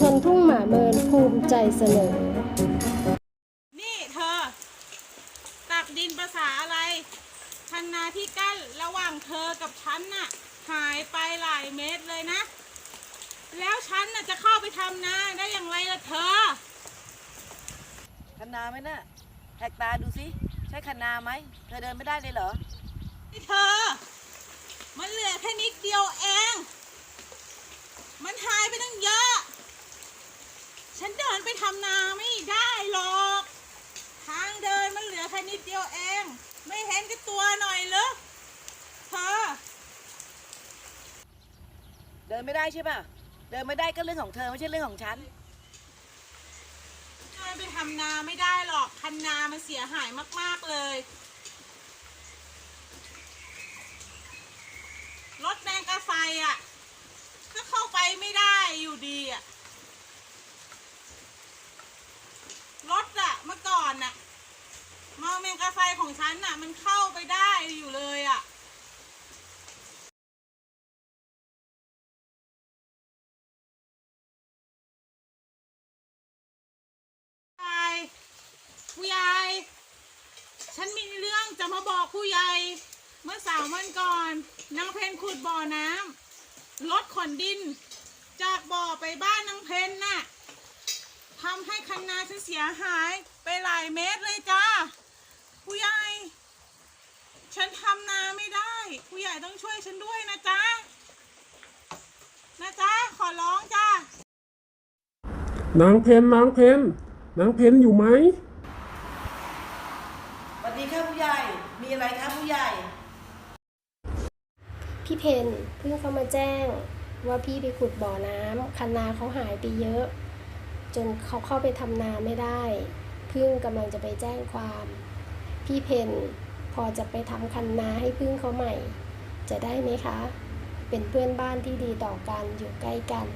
ชนทุ่งหมาเมินภูมิใจเสนอ นี่เธอ ตักดินภาษาอะไรคันนาที่กั้นระหว่างเธอกับฉันน่ะ หายไปหลายเมตรเลยนะ แล้วฉันน่ะจะเข้าไปทำนาได้อย่างไรล่ะเธอ คันนาไหมน่ะแหกตาดูสิ ใช่คันนาไหม เธอเดินไม่ได้เลยเหรอ นี่เธอ มันเหลือแค่นิดเดียวเอง มันหายไปตั้งเยอะฉันเดินไปทำนาไม่ได้หรอก ทางเดินมันเหลือแค่นิดเดียวเอง ไม่เห็นกับตัวหน่อยเหรอเธอ เดินไม่ได้ใช่ป่ะ เดินไม่ได้ก็เรื่องของเธอไม่ใช่เรื่องของฉัน เดินไปทำนาไม่ได้หรอกคันนามันเสียหายมากๆเลย รถแมงกะไฟอะ ก็เข้าไปไม่ได้อยู่ดีอะ รถอะเมื่อก่อนน่ะมอแมงกะไฟของ ฉันน่ะ มันเข้าไปได้อยู่เลยอะผู้ใหญ่ผู้ใหญ่ ฉันมีเรื่องจะมาบอกผู้ใหญ่ เมื่อสามวันก่อนนางเพนขุดบ่อน้ำรถขนดิน จากบ่อไปบ้านนางเพนน่ะทำให้คันนาฉันเสียหายไปหลายเมตรเลยจ้า ผู้ใหญ่ ฉันทำนาไม่ได้ ผู้ใหญ่ต้อง ช่วยฉันด้วยนะจ๊ะ นะจ๊ะ ขอร้องจ้านางเพนนางเพนนางเพนอยู่ไหม สวัสดีค่ะผู้ใหญ่ มีอะไรคะผู้ใหญ่ พี่เพนเพิ่งเขามาแจ้งว่าพี่ไปขุดบ่อน้ำคันนาเขาหายไปเยอะ จนเขาเข้าไปทำนาไม่ได้ พึ่งกำลังจะไปแจ้งความ พี่เพนพอจะไปทำคันนาให้พึ่งเขาใหม่ จะได้ไหมคะ เป็นเพื่อนบ้านที่ดีต่อกันอยู่ใกล้กัน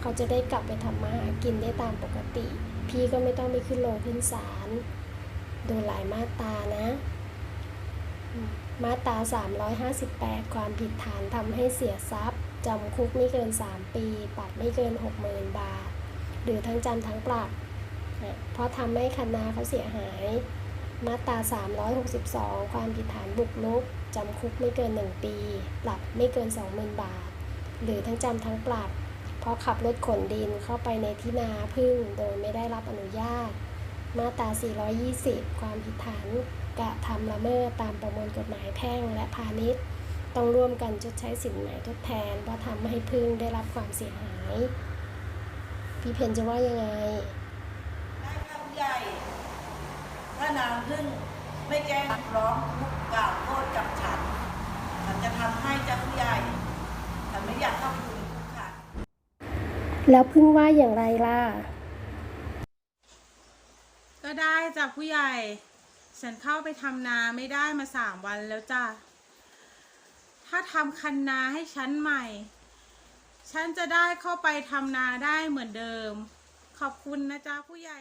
เขาจะได้กลับไปทำมาหากินได้ตามปกติ พี่ก็ไม่ต้องไปขึ้นโรงขึ้นศาลโดนหลายมาตานะ มาตรา358 ความผิดฐานทำให้เสียทรัพย์จำคุกไม่เกิน 3 ปี ปรับไม่เกิน 60,000 บาท หรือทั้งจำทั้งปรับ เพราะทำให้คณะเขาเสียหาย มาตรา 362 ความผิดฐานบุกรุก จำคุกไม่เกิน 1 ปี ปรับไม่เกิน 20,000 บาท หรือทั้งจำทั้งปรับ เพราะขับรถขนดินเข้าไปในที่นาพึ่งโดยไม่ได้รับอนุญาต มาตรา 420 ความผิดฐานกระทำละเมิดตามประมวลกฎหมายแพ่งและพาณิชย์ ต้องร่วมกันชดใช้สินไหมทดแทนเพราะทำให้พึ่งได้รับความเสียหาย พี่เพนจะว่ายังไง ได้ค่ะผู้ใหญ่ ถ้า นางพึ่งไม่แจ้งร้องทุกข์กล่าวโทษกับฉัน ฉันจะทำให้เจ้าผู้ใหญ่ ฉันไม่อยากเข้าคุกค่ะ แล้วพึ่งว่าอย่างไรล่ะ ก็ได้จ้ะผู้ใหญ่ ฉันเข้าไปทำนาไม่ได้มาสามวันแล้วจ้ะ ถ้าทำคันนาให้ฉันใหม่ ฉันจะได้เข้าไปทำนาได้เหมือนเดิม ขอบคุณนะจ๊ะผู้ใหญ่